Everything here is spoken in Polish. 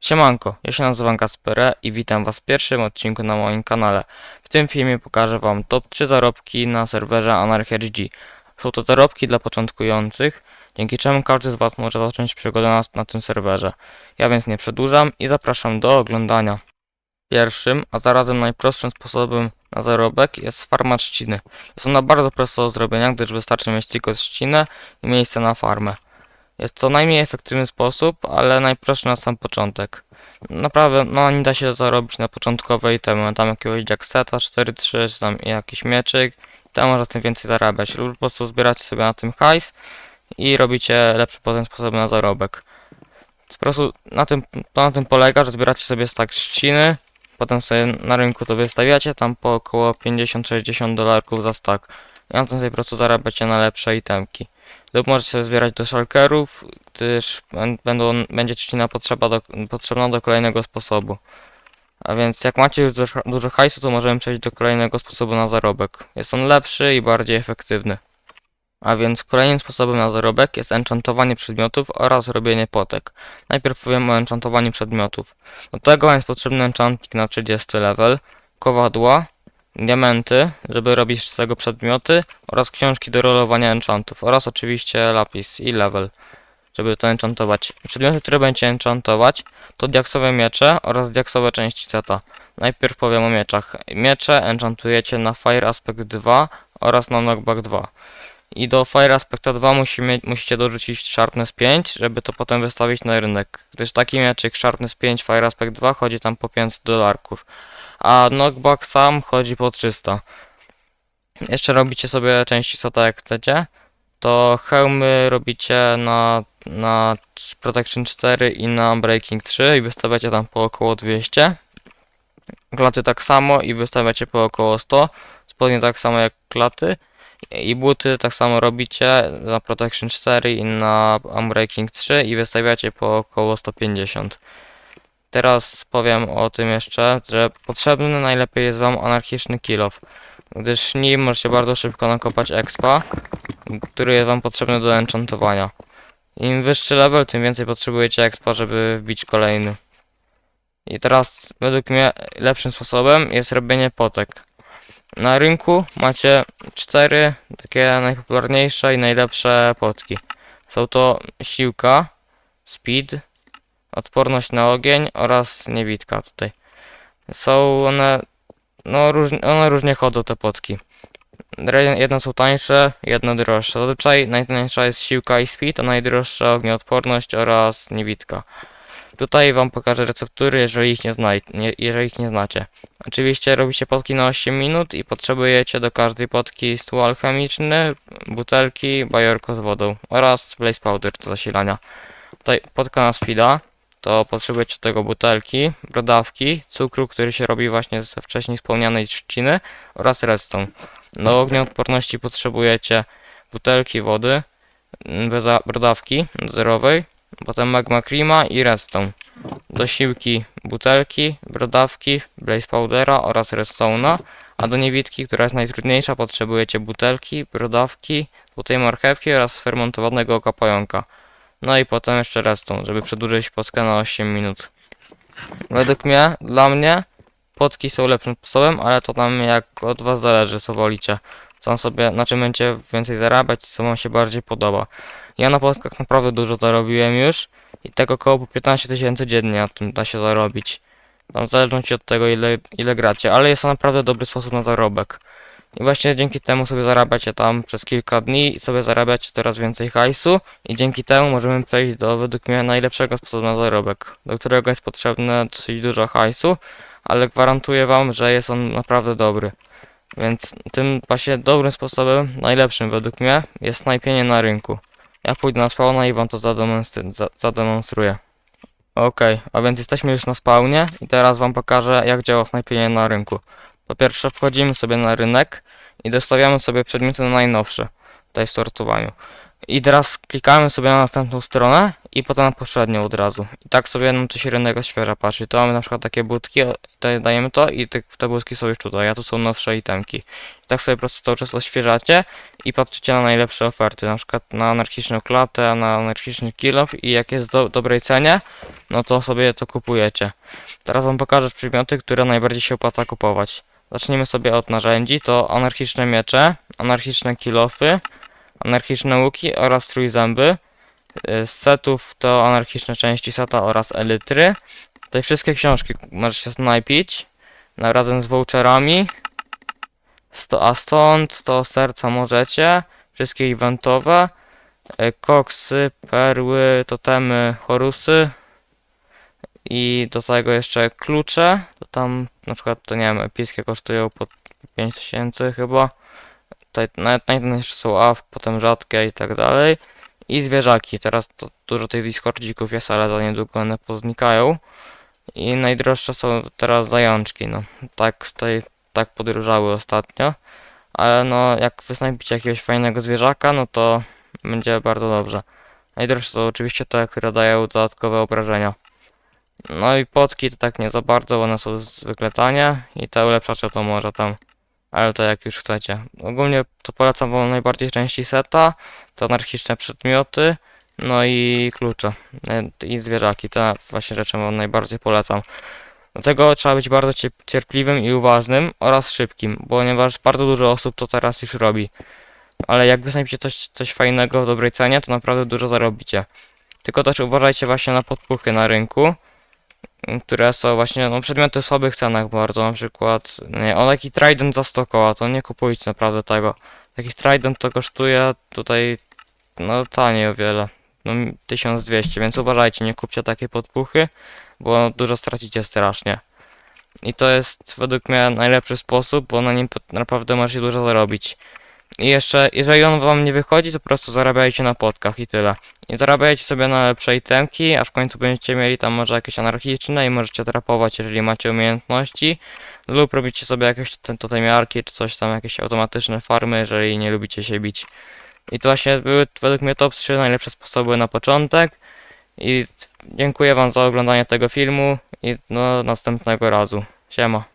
Siemanko, ja się nazywam Kasperę i witam was w pierwszym odcinku na moim kanale. W tym filmie pokażę wam top 3 zarobki na serwerze AnarchyRG. Są to zarobki dla początkujących, dzięki czemu każdy z was może zacząć przygodę na, na tym serwerze. Ja więc nie przedłużam i zapraszam do oglądania. Pierwszym, a zarazem najprostszym sposobem na zarobek jest farma trzciny. Jest ona bardzo prosta do zrobienia, gdyż wystarczy mieć tylko trzcinę i miejsce na farmę. Jest to najmniej efektywny sposób, ale najprostszy na sam początek. Naprawdę, no nie da się zarobić na początkowe itemy, tam jakiegoś jackseta 4-3, czy tam jakiś mieczyk, tam można z tym więcej zarabiać, lub po prostu zbieracie sobie na tym hajs i robicie lepsze potem sposoby na zarobek. Po prostu na tym, to na tym polega, że zbieracie sobie stack trzciny, potem sobie na rynku to wystawiacie, tam po około 50-60 dolarków za stack. I na tym sobie po prostu zarabiacie na lepsze itemki lub możecie zbierać do szalkerów, gdyż bę- będą, będzie trzcina potrzeba do, potrzebna do kolejnego sposobu. A więc jak macie już dużo, dużo hajsu, to możemy przejść do kolejnego sposobu na zarobek. Jest on lepszy i bardziej efektywny. A więc kolejnym sposobem na zarobek jest enchantowanie przedmiotów oraz robienie potek. Najpierw powiem o enchantowaniu przedmiotów. Do tego jest potrzebny enchantnik na 30 level, kowadła, diamenty, żeby robić z tego przedmioty oraz książki do rolowania enchantów oraz oczywiście lapis i level, żeby to enchantować. Przedmioty, które będziecie enchantować to diaksowe miecze oraz diaksowe części seta. Najpierw powiem o mieczach. Miecze enchantujecie na Fire Aspect 2 oraz na Knockback 2. I do Fire Aspecta 2 musimy, musicie dorzucić Sharpness 5, żeby to potem wystawić na rynek. Gdyż taki mieczyk Sharpness 5 Fire Aspect 2 chodzi tam po 500 dolarków a knockback sam chodzi po 300. Jeszcze robicie sobie części sota jak chcecie, to hełmy robicie na, na Protection 4 i na Breaking 3 i wystawiacie tam po około 200. Klaty tak samo i wystawiacie po około 100. Spodnie tak samo jak klaty. I buty tak samo robicie na Protection 4 i na Unbreaking 3 i wystawiacie po około 150. Teraz powiem o tym jeszcze, że potrzebny najlepiej jest Wam anarchiczny kill off, gdyż nim możecie bardzo szybko nakopać expa, który jest Wam potrzebny do enchantowania. Im wyższy level, tym więcej potrzebujecie expa, żeby wbić kolejny. I teraz według mnie lepszym sposobem jest robienie potek. Na rynku macie cztery takie najpopularniejsze i najlepsze potki. Są to siłka, speed, odporność na ogień oraz niewidka tutaj. Są one, no różnie, one różnie chodzą te potki. Jedne są tańsze, jedne droższe. Zazwyczaj najtańsza jest siłka i speed, a najdroższa ognioodporność oraz niewidka. Tutaj wam pokażę receptury, jeżeli ich nie, znaj- nie, jeżeli ich nie znacie. Oczywiście robicie potki na 8 minut i potrzebujecie do każdej potki stół alchemiczny, butelki, bajorko z wodą oraz blaze powder do zasilania. Tutaj potka na speeda, to potrzebujecie tego butelki, brodawki, cukru, który się robi właśnie ze wcześniej wspomnianej trzciny oraz redstone. Do ognioodporności potrzebujecie butelki wody, mm, broda- brodawki zerowej, potem magma creama i redstone. Do siłki butelki, brodawki, blaze powdera oraz redstone'a, a do niewidki, która jest najtrudniejsza, potrzebujecie butelki, brodawki, złotej marchewki oraz fermentowanego oka pająka. No i potem jeszcze redstone, żeby przedłużyć potkę na 8 minut. Według mnie, dla mnie, potki są lepszym sposobem, ale to tam jak od was zależy, co wolicie. Co sobie, na czym będziecie więcej zarabiać, co wam się bardziej podoba. Ja na potkach naprawdę dużo zarobiłem już i tak około po 15 tysięcy dziennie na tym da się zarobić. Tam w zależności od tego ile, ile gracie, ale jest to naprawdę dobry sposób na zarobek. I właśnie dzięki temu sobie zarabiacie tam przez kilka dni i sobie zarabiacie coraz więcej hajsu i dzięki temu możemy przejść do według mnie najlepszego sposobu na zarobek, do którego jest potrzebne dosyć dużo hajsu, ale gwarantuję wam, że jest on naprawdę dobry. Więc tym właśnie dobrym sposobem, najlepszym według mnie, jest snajpienie na rynku. Ja pójdę na spawna i wam to zademonstru- za- zademonstruję. Okej, a więc jesteśmy już na spawnie i teraz wam pokażę jak działa snajpienie na rynku. Po pierwsze wchodzimy sobie na rynek i dostawiamy sobie przedmioty na najnowsze, tutaj w sortowaniu. I teraz klikamy sobie na następną stronę i potem na poprzednią od razu. I tak sobie nam to się rynek odświeża, patrzcie, to mamy na przykład takie budki, tutaj dajemy to i te, te budki są już tutaj, a tu są nowsze itemki. I tak sobie po prostu cały czas odświeżacie i patrzycie na najlepsze oferty, na przykład na anarchiczną klatę, na anarchiczny kill off i jak jest do dobrej cenie, no to sobie to kupujecie. Teraz wam pokażę przedmioty, które najbardziej się opłaca kupować. Zacznijmy sobie od narzędzi, to anarchiczne miecze, anarchiczne kilofy, anarchiczne łuki oraz trójzęby. Y, Z setów to anarchiczne części seta oraz elitry. Tutaj wszystkie książki możecie się snajpić na- razem z voucherami. Sto, a stąd to serca możecie, wszystkie eventowe, y, koksy, perły, totemy, chorusy i do tego jeszcze klucze. To tam na przykład to nie wiem, epickie kosztują po 5000 chyba. Tutaj nawet najtańsze są AW, potem rzadkie i tak dalej. I zwierzaki. Teraz to dużo tych Discordzików jest, ale za niedługo one poznikają. I najdroższe są teraz zajączki, no. Tak tutaj, tak podróżały ostatnio. Ale no, jak wysnajpicie jakiegoś fajnego zwierzaka, no to będzie bardzo dobrze. Najdroższe są oczywiście te, które dają dodatkowe obrażenia. No i potki to tak nie za bardzo, bo one są zwykle tanie. I te ulepszacze to może tam ale to jak już chcecie. Ogólnie to polecam wam najbardziej części seta, to anarchiczne przedmioty, no i klucze e, i zwierzaki. Te właśnie rzeczy wam najbardziej polecam. Do tego trzeba być bardzo cie- cierpliwym i uważnym oraz szybkim, ponieważ bardzo dużo osób to teraz już robi. Ale jak wysnajpicie coś, coś fajnego w dobrej cenie, to naprawdę dużo zarobicie. Tylko też uważajcie właśnie na podpuchy na rynku które są właśnie no, przedmioty w słabych cenach bardzo, na przykład nie, o taki Trident za 100 koła, to nie kupujcie naprawdę tego. Taki Trident to kosztuje tutaj no taniej o wiele, no 1200, więc uważajcie, nie kupcie takiej podpuchy, bo dużo stracicie strasznie. I to jest według mnie najlepszy sposób, bo na nim naprawdę możecie dużo zarobić. I jeszcze, jeżeli on wam nie wychodzi, to po prostu zarabiajcie na podkach i tyle. I zarabiajcie sobie na lepsze itemki, a w końcu będziecie mieli tam może jakieś anarchiczne i możecie trapować, jeżeli macie umiejętności. Lub robicie sobie jakieś totemiarki, czy coś tam, jakieś automatyczne farmy, jeżeli nie lubicie się bić. I to właśnie były według mnie top 3 najlepsze sposoby na początek. I dziękuję wam za oglądanie tego filmu i do następnego razu. Siema.